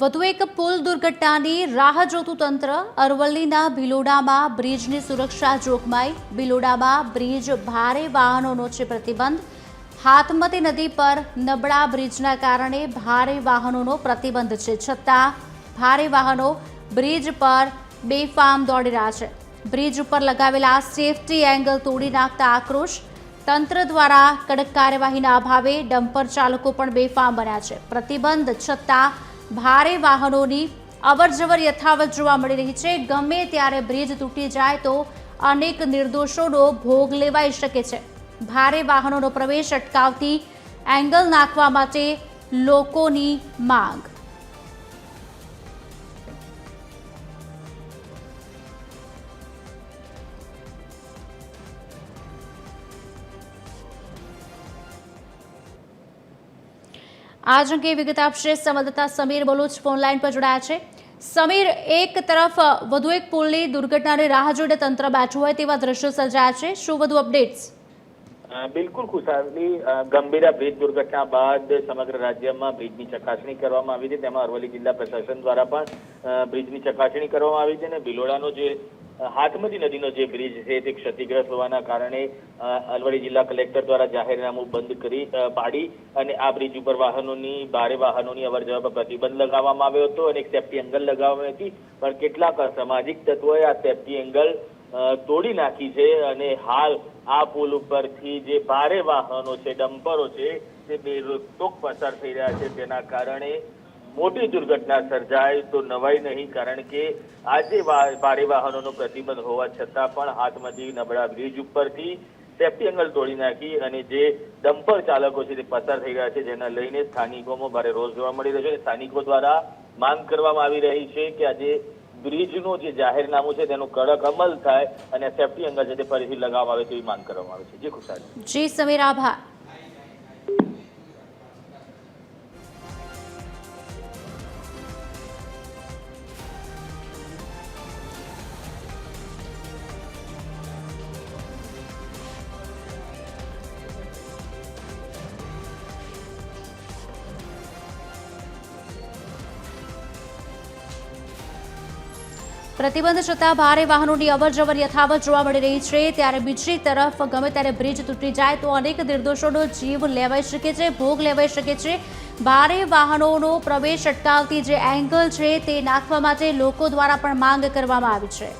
વધુ એક પુલ દુર્ઘટનાની રાહ જોતું તંત્ર અરવલ્લીના ભિલોડામાં બ્રિજની સુરક્ષા જોખમાઈ. ભિલોડામાં બ્રિજ ભારે વાહનોનો છે પ્રતિબંધ. હાથમતી નદી પર નબળા બ્રિજના કારણે ભારે વાહનોનો પ્રતિબંધ છે. છતાં ભારે વાહનો બ્રિજ પર બેફામ દોડી રહ્યા છે. બ્રિજ ઉપર લગાવેલા સેફટી એંગલ તોડી નાખતા આક્રોશ. તંત્ર દ્વારા કડક કાર્યવાહીના અભાવે ડમ્પર ચાલકો પણ બેફામ બન્યા છે. પ્રતિબંધ છતાં ભારે વાહનોની અવરજવર યથાવત જોવા મળી રહી છે. ગમે ત્યારે બ્રિજ તૂટી જાય તો અનેક નિર્દોષોનો ભોગ લેવાઈ શકે છે. ભારે વાહનોનો પ્રવેશ અટકાવતી એંગલ નાખવા માટે લોકોની માંગ આજ અંગે વિગત આપશે સંવાદદાતા સમીર બલોચ ફોનલાઈન પર જોડાયા છે. સમીર, એક તરફ વધુ એક પુલની દુર્ઘટનાની રાહ જોઈને તંત્ર બેઠું હોય તેવા દ્રશ્યો સર્જાયા છે. શું વધુ અપડેટ્સ? બિલકુલ ખુશાલી ગંભીર બ્રિજ દુર્ઘટના બાદ સમગ્ર રાજ્યમાં બ્રિજની ચકાસણી કરવામાં આવી છે. તેમાં અરવલ્લી જિલ્લા પ્રશાસન દ્વારા પણ ભીજની ચકાસણી કરવામાં આવી છે અને ભિલોડાનો જે હાથમતી નદીનો જે બ્રિજ છે તે ક્ષતિગ્રસ્ત હોવાના કારણે અલવડી જિલ્લા કલેક્ટર દ્વારા જાહેરનામું બંધ કરી પાડી અને આ બ્રિજ ઉપર વાહનોની, ભારે વાહનોની અવર જવર પર પ્રતિબંધ લગાવવામાં આવ્યો હતો અને એક સેફટી એંગલ લગાવવામાં હતી. પણ કેટલાક સામાજિક તત્વોએ આ સેફટી એંગલ તોડી નાખી છે અને હાલ આ પુલ ઉપરથી જે ભારે વાહનો છે, ડમ્પરો છે, તે બેરોકટોક પસાર થઈ રહ્યા છે. તેના કારણે મોટી દુર્ઘટના સર્જાય તો નવાઈ નહીં, કારણ કે આજે ભારે વાહનોનો પ્રતિબંધ હોવા છતાં પણ હાથમાંથી નબળા બ્રિજ ઉપરથી સેફટી એંગલ તોડી નાખી અને જે ડમ્પર ચાલકો છે તે પસાર થઈ રહ્યા છે, જેના લઈને સ્થાનિકોમાં ભારે રોષ જોવા મળી રહ્યો છે. સ્થાનિકો દ્વારા માંગ કરવામાં આવી રહી છે કે આજે બ્રિજનું જે જાહેરનામું છે તેનો કડક અમલ થાય અને સેફ્ટી એંગલ છે તે ફરીથી લગાવવામાં આવે તેવી માંગ કરવામાં આવે છે. જી, ખુશાલ. જી, સમીર, આભાર. પ્રતિબંધ છતાં ભારે વાહનોની અવરજવર યથાવત જોવા મળી રહી છે. ત્યારે બીજી તરફ ગમે ત્યારે બ્રિજ તૂટી જાય તો અનેક નિર્દોષોનો જીવ લેવાઈ શકે છે, ભોગ લેવાઈ શકે છે. ભારે વાહનોનો પ્રવેશ અટકાવતી જે એંગલ છે તે નાખવા માટે લોકો દ્વારા પણ માંગ કરવામાં આવી છે.